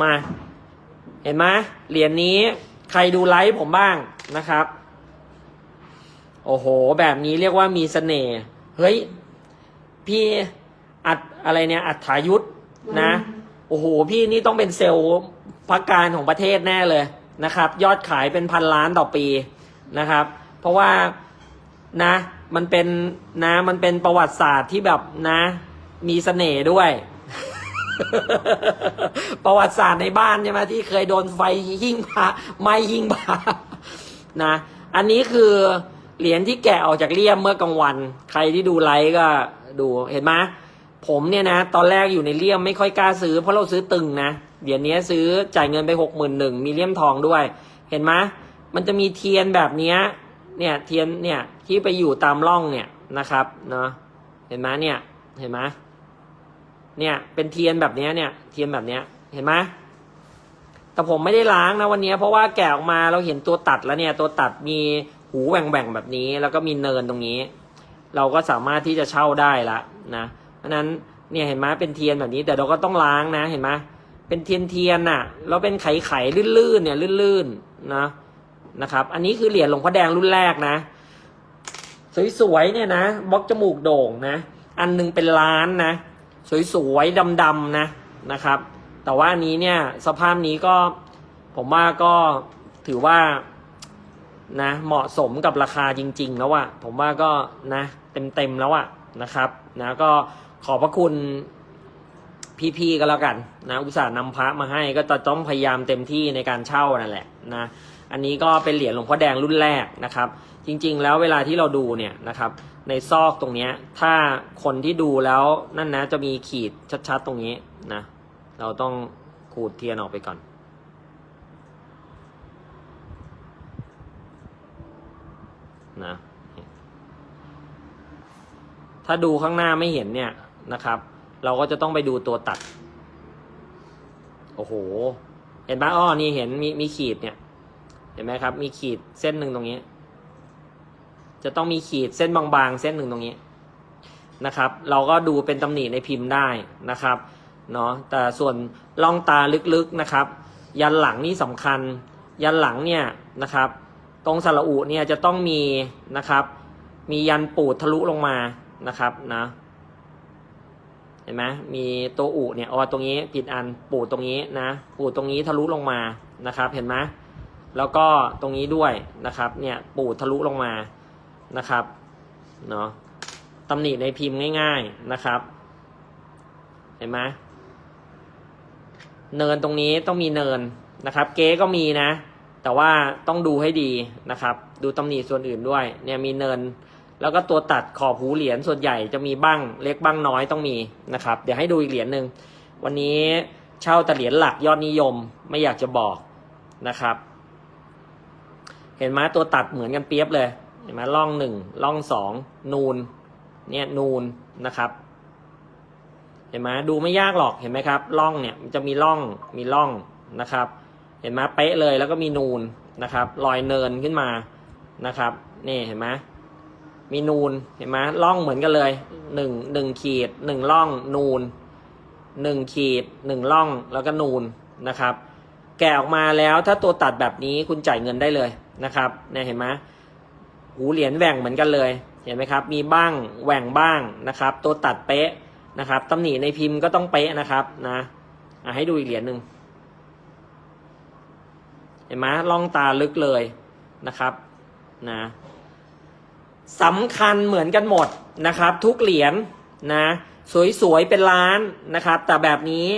มา เห็นไหมเหรียญนี้ใครดูไลฟ์ผมบ้างนะครับ โอ้โห แบบนี้เรียกว่ามีเสน่ห์เฮ้ย พี่อัดอะไรเนี่ยอัดถายุทธนะ โอ้โห พี่นี่ต้องเป็นเซลล์พักการของประเทศแน่เลยนะครับ ยอดขายเป็นพันล้านต่อปีนะครับ เพราะว่านะ มันเป็นนะมันเป็นประวัติศาสตร์ที่แบบนะ มีเสน่ห์ด้วย ประวัติศาสตร์ในบ้านใช่ไหมที่เคยโดนไฟหิ้งพระไม้หิ้งพระนะ อันนี้คือเหรียญที่แกะออกจากเลี่ยมเมื่อกลางวัน ใครที่ดูไลฟ์ก็ดูเห็นไหมผมเนี่ยนะ ตอนแรกอยู่ในเลี่ยมไม่ค่อยกล้าซื้อเพราะเราซื้อตึงนะเหรียญนี้ซื้อจ่ายเงินไปหกหมื่นหนึ่งมีเลี่ยมทองด้วย เห็นไหมมันจะมีเทียนแบบนี้เนี่ยเทียนเนี่ยที่ไปอยู่ตามร่องเนี่ยนะครับเนาะเห็นไหมเนี่ยเห็นไหม เนี่ยเป็นเทียนแบบนี้เนี่ยเทียนแบบนี้เห็นไหมแต่ผมไม่ได้ล้างนะวันนี้ เพราะว่าแกะออกมาเราเห็นตัวตัดแล้วเนี่ย ตัวตัดมีหูแหว่งๆแบบนี้ แล้วก็มีเนินตรงนี้ เราก็สามารถที่จะเช่าได้ละนะเพราะนั้นเนี่ยเห็นไหมเป็นเทียนแบบนี้ แต่เราก็ต้องล้างนะเห็นไหมเป็นเทียนเทียนน่ะแล้วเป็นไขไขลื่นๆเนี่ยลื่นๆนะนะครับ อันนี้คือเหรียญหลวงพ่อแดงรุ่นแรกนะสวยๆเนี่ยนะบล็อกจมูกโด่งนะ อันหนึงเป็นล้านนะ สวยๆดำๆนะนะครับ แต่ว่านนี้เนี่ยสภาพนี้ก็ผมว่าก็ถือว่านะเหมาะสมกับราคาจริง ๆ แล้วอะผมว่าก็นะเต็มๆแล้วอะนะครับนะก็ขอบพระคุณพี่ๆก็แล้วกันนะอุตส่าห์นำพระมาให้ก็จะต้องพยายามเต็มที่ในการเช่านั่นแหละนะ อันนี้ก็เป็นเหรียญหลวงพ่อแดงรุ่นแรกนะครับ จริงๆ แล้วเวลาที่เราดูเนี่ยนะครับ ในซอกตรงนี้ถ้าคนที่ดูแล้วนั่นนะจะมีขีดชัดๆตรงนี้นะ เราต้องขูดเทียนออกไปก่อนนะถ้าดูข้างหน้าไม่เห็นเนี่ยนะครับ เราก็จะต้องไปดูตัวตัด โอ้โห เห็นไหมอ้อนี่เห็นมีมีขีดเนี่ย เห็นไหมครับ มีขีดเส้นหนึ่งตรงนี้ จะต้องมีขีดเส้นบางๆ เส้นหนึ่งตรงนี้นะครับ เราก็ดูเป็นตำหนิในพิมพ์ได้นะครับเนาะแต่ส่วนล่องตาลึกๆนะครับ ยันหลังนี่สำคัญ ยันหลังเนี่ยนะครับ ตรงสระอุเนี่ยจะต้องมีนะครับ มียันปูดทะลุลงมานะครับนะเห็นไหมมีตัวอุเนี่ยอ๋อตรงนี้ผิดอันปูดตรงนี้นะปูดตรงนี้ทะลุลงมานะครับ เห็นไหม แล้วก็ตรงนี้ด้วยนะครับ เนี่ยปูดทะลุลงมานะครับเนาะตำหนิในพิมพ์ง่าย ๆนะครับ เห็นไหมเนินตรงนี้ต้องมีเนินนะครับ เก๊ก็มีนะ แต่ว่าต้องดูให้ดีนะครับ ดูตำหนิส่วนอื่นด้วย เนี่ยมีเนิน แล้วก็ตัวตัดขอบหูเหรียญส่วนใหญ่จะมีบ้างเล็กบ้างน้อยต้องมีนะครับ เดี๋ยวให้ดูอีกเหรียญหนึ่งวันนี้เช่าแต่เหรียญหลักยอดนิยมไม่อยากจะบอกนะครับ ห็นไหมตัวตัดเหมือนกันเปียบเลย เห็นไหมล่องหนึ่งล่องสองนูน เนี่ยนูนนะครับ เห็นไหมดูไม่ยากหรอกเห็นไหมครับล่องเนี่ยมันจะมีล่องมีล่องนะครับ เห็นไหมเป๊ะเลยแล้วก็มีนูนนะครับรอยเนินขึ้นมานะครับนี่เห็นไหมมีนูนเห็นไหมล่องเหมือนกันเลยหนึ่งหนึ่งขีดหนึ่งล่องนูนหนึ่งขีดหนึ่งล่องแล้วก็นูนนะครับ แกะออกมาแล้วถ้าตัวตัดแบบนี้คุณจ่ายเงินได้เลย นะครับเนี่ยเห็นไหมหูเหรียญแหว่งเหมือนกันเลย เห็นไหมครับ มีบ้างแหว่งบ้างนะครับ ตัวตัดเป๊ะนะครับตำหนิในพิมพ์ก็ต้องเป๊ะนะครับนะให้ดูอีกเหรียญหนึ่งเห็นไหมล่องตาลึกเลยนะครับนะสำคัญเหมือนกันหมดนะครับ ทุกเหรียญนะ สวยๆเป็นล้านนะครับ แต่แบบนี้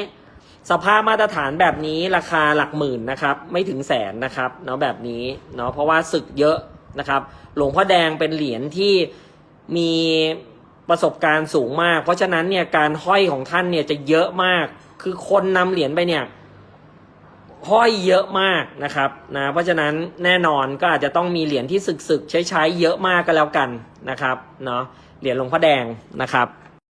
สภาพมาตรฐานแบบนี้ราคาหลักหมื่นนะครับ ไม่ถึงแสนนะครับเนาะแบบนี้เนาะเพราะว่าศึกเยอะนะครับ หลวงพ่อแดงเป็นเหรียญที่มีประสบการณ์สูงมาก เพราะฉะนั้นเนี่ยการห้อยของท่านเนี่ยจะเยอะมาก คือคนนำเหรียญไปเนี่ยห้อยเยอะมากนะครับนะเพราะฉะนั้นแน่นอนก็อาจจะต้องมีเหรียญที่ศึกๆใช้ๆเยอะมากก็แล้วกันนะครับเนาะเหรียญหลวงพ่อแดงนะครับ